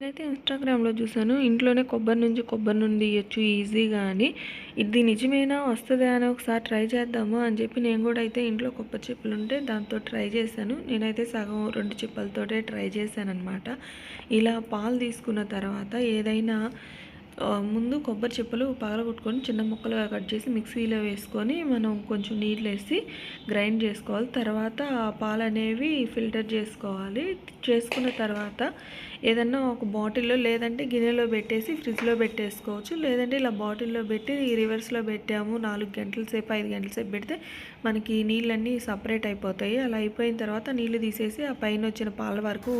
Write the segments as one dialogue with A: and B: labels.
A: నేనైతే ఇన్స్టాగ్రామ్లో చూసాను ఇంట్లోనే కొబ్బరి నుంచి కొబ్బరి నుండి ఇవ్వచ్చు ఈజీగా అని ఇది నిజమేనా? వస్తుందా? అని ఒకసారి ట్రై చేద్దాము అని చెప్పి నేను కూడా అయితే ఇంట్లో కొబ్బరి చిప్పలు ఉంటే దాంతో ట్రై చేశాను. నేనైతే సగం రెండు చిప్పలతోటే ట్రై చేశాను అనమాట ఇలా పాలు తీసుకున్న తర్వాత ఏదైనా ముందు కొబ్బరి చిప్పలు పగలగొట్టుకొని చిన్న ముక్కలుగా కట్ చేసి మిక్సీలో వేసుకొని మనం కొంచెం నీళ్ళు వేసి గ్రైండ్ చేసుకోవాలి. తర్వాత ఆ పాలు అనేవి ఫిల్టర్ చేసుకోవాలి. చేసుకున్న తర్వాత ఏదన్నా ఒక బాటిల్లో లేదంటే గిన్నెలో పెట్టేసి ఫ్రిడ్జ్లో పెట్టేసుకోవచ్చు. లేదంటే ఇలా బాటిల్లో పెట్టి రివర్స్లో పెట్టాము. నాలుగు గంటల సేపు ఐదు గంటల సేపు పెడితే మనకి నీళ్ళన్నీ సపరేట్ అయిపోతాయి. అలా అయిపోయిన తర్వాత నీళ్ళు తీసేసి ఆ పైన వచ్చిన పాల వరకు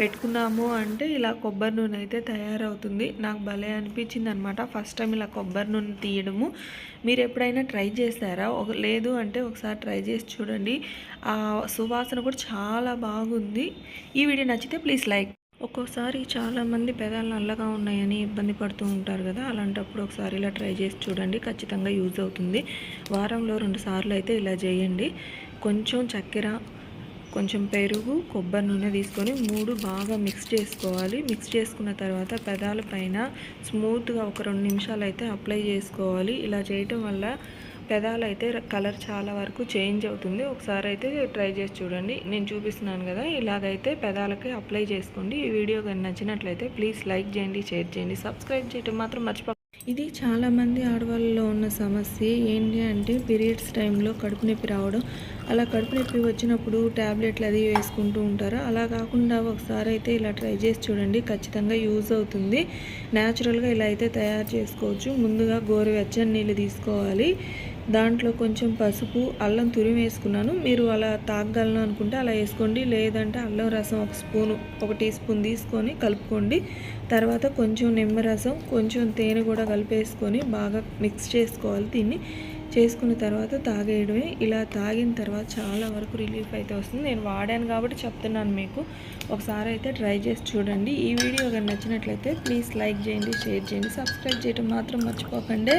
A: పెట్టుకున్నాము అంటే ఇలా కొబ్బరి నూనె అయితే తయారవుతుంది. నాకు భలే అని అనిపించింది అనమాట ఫస్ట్ టైం ఇలా కొబ్బరి నూనె తీయడము. మీరు ఎప్పుడైనా ట్రై చేశారా? ఒక లేదు అంటే ఒకసారి ట్రై చేసి చూడండి. ఆ సువాసన కూడా చాలా బాగుంది. ఈ వీడియో నచ్చితే ప్లీజ్ లైక్. ఒక్కోసారి చాలామంది పెదాలు నల్లగా ఉన్నాయని ఇబ్బంది పడుతూ ఉంటారు కదా. అలాంటప్పుడు ఒకసారి ఇలా ట్రై చేసి చూడండి. ఖచ్చితంగా యూజ్ అవుతుంది. వారంలో రెండు సార్లు అయితే ఇలా చేయండి. కొంచెం చక్కెర కొంచెం పెరుగు కొబ్బరి నూనె తీసుకొని మూడు బాగా మిక్స్ చేసుకోవాలి. మిక్స్ చేసుకున్న తర్వాత పెదాల పైన స్మూత్గా ఒక రెండు నిమిషాలు అయితే అప్లై చేసుకోవాలి. ఇలా చేయటం వల్ల పెదాలు అయితే కలర్ చాలా వరకు చేంజ్ అవుతుంది. ఒకసారి అయితే ట్రై చేసి చూడండి. నేను చూపిస్తున్నాను కదా ఇలాగైతే పెదాలకి అప్లై చేసుకోండి. ఈ వీడియో కానీ నచ్చినట్లయితే ప్లీజ్ లైక్ చేయండి షేర్ చేయండి సబ్స్క్రైబ్ చేయడం మాత్రం మర్చిపో ఇది చాలామంది ఆడవాళ్ళలో ఉన్న సమస్య. ఏంటి అంటే పీరియడ్స్ టైంలో కడుపు నొప్పి రావడం. అలా కడుపు నొప్పి వచ్చినప్పుడు ట్యాబ్లెట్లు అది వేసుకుంటూ ఉంటారు. అలా కాకుండా ఒకసారి అయితే ఇలా ట్రై చేసి చూడండి. ఖచ్చితంగా యూజ్ అవుతుంది. న్యాచురల్గా ఇలా అయితే తయారు చేసుకోవచ్చు. ముందుగా గోరువెచ్చని నీళ్ళు తీసుకోవాలి. దాంట్లో కొంచెం పసుపు అల్లం తురిమి వేసుకున్నాను. మీరు అలా తాగగలను అనుకుంటే అలా వేసుకోండి. లేదంటే అల్లం రసం ఒక స్పూను ఒక టీ స్పూన్ తీసుకొని కలుపుకోండి. తర్వాత కొంచెం నిమ్మరసం కొంచెం తేనె కూడా కలిపేసుకొని బాగా మిక్స్ చేసుకోవాలి దీన్ని. చేసుకున్న తర్వాత తాగేయడమే. ఇలా తాగిన తర్వాత చాలా వరకు రిలీఫ్ అయితే వస్తుంది. నేను వాడాను కాబట్టి చెప్తున్నాను మీకు. ఒకసారి అయితే ట్రై చేసి చూడండి. ఈ వీడియో కానీ నచ్చినట్లయితే ప్లీజ్ లైక్ చేయండి షేర్ చేయండి సబ్స్క్రైబ్ చేయడం మాత్రం మర్చిపోకండి.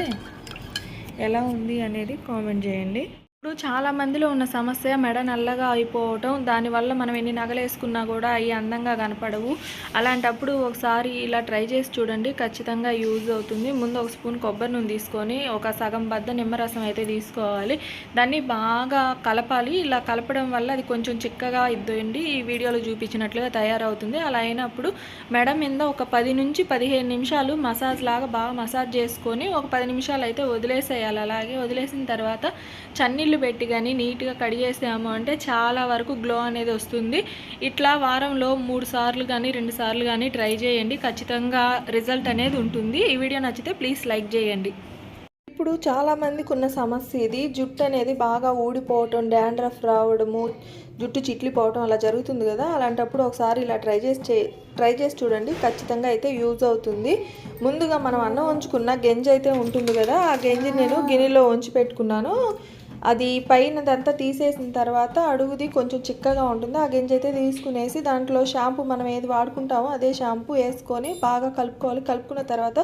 A: ఎలా ఉంది అనేది కామెంట్ చేయండి. ఇప్పుడు చాలా మందిలో ఉన్న సమస్య మెడ నల్లగా అయిపోవటం. దానివల్ల మనం ఎన్ని నగలు వేసుకున్నా కూడా అవి అందంగా కనపడవు. అలాంటప్పుడు ఒకసారి ఇలా ట్రై చేసి చూడండి. ఖచ్చితంగా యూజ్ అవుతుంది. ముందు ఒక స్పూన్ కొబ్బరి నూనె తీసుకొని ఒక సగం బద్ద నిమ్మరసం అయితే తీసుకోవాలి. దాన్ని బాగా కలపాలి. ఇలా కలపడం వల్ల అది కొంచెం చిక్కగా ఇద్దండి ఈ వీడియోలో చూపించినట్లుగా తయారవుతుంది. అలా అయినప్పుడు మెడ మీద ఒక పది నుంచి పదిహేను నిమిషాలు మసాజ్ లాగా బాగా మసాజ్ చేసుకొని ఒక పది నిమిషాలు అయితే వదిలేసేయాలి. అలాగే వదిలేసిన తర్వాత నీళ్ళు పెట్టి కానీ నీట్గా కడిగేసాము అంటే చాలా వరకు గ్లో అనేది వస్తుంది. ఇట్లా వారంలో మూడు సార్లు కానీ రెండు సార్లు కానీ ట్రై చేయండి. ఖచ్చితంగా రిజల్ట్ అనేది ఉంటుంది. ఈ వీడియో నచ్చితే ప్లీజ్ లైక్ చేయండి. ఇప్పుడు చాలామందికి ఉన్న సమస్య ఇది. జుట్టు అనేది బాగా ఊడిపోవటం డాండ్రఫ్ రావడము జుట్టు చిట్లిపోవటం అలా జరుగుతుంది కదా. అలాంటప్పుడు ఒకసారి ఇలా ట్రై చేసి చే ట్రై చేసి చూడండి. ఖచ్చితంగా అయితే యూజ్ అవుతుంది. ముందుగా మనం అన్నం ఉంచుకున్న గెంజి అయితే ఉంటుంది కదా. ఆ గెంజి నేను గిన్నెలో ఉంచి పెట్టుకున్నాను. అది పైనదంతా తీసేసిన తర్వాత అడుగుది కొంచెం చిక్కగా ఉంటుంది. ఆ గింజ అయితే తీసుకునేసి దాంట్లో షాంపూ మనం ఏది వాడుకుంటామో అదే షాంపూ వేసుకొని బాగా కలుపుకోవాలి. కలుపుకున్న తర్వాత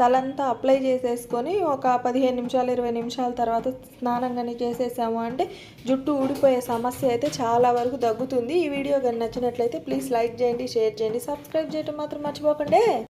A: తలంతా అప్లై చేసేసుకొని ఒక పదిహేను నిమిషాలు ఇరవై నిమిషాల తర్వాత స్నానం కానీ చేసేసాము. అంటే జుట్టు ఊడిపోయే సమస్య అయితే చాలా వరకు తగ్గుతుంది. ఈ వీడియో కానీ నచ్చినట్లయితే ప్లీజ్ లైక్ చేయండి షేర్ చేయండి సబ్స్క్రైబ్ చేయడం మాత్రం మర్చిపోకండి.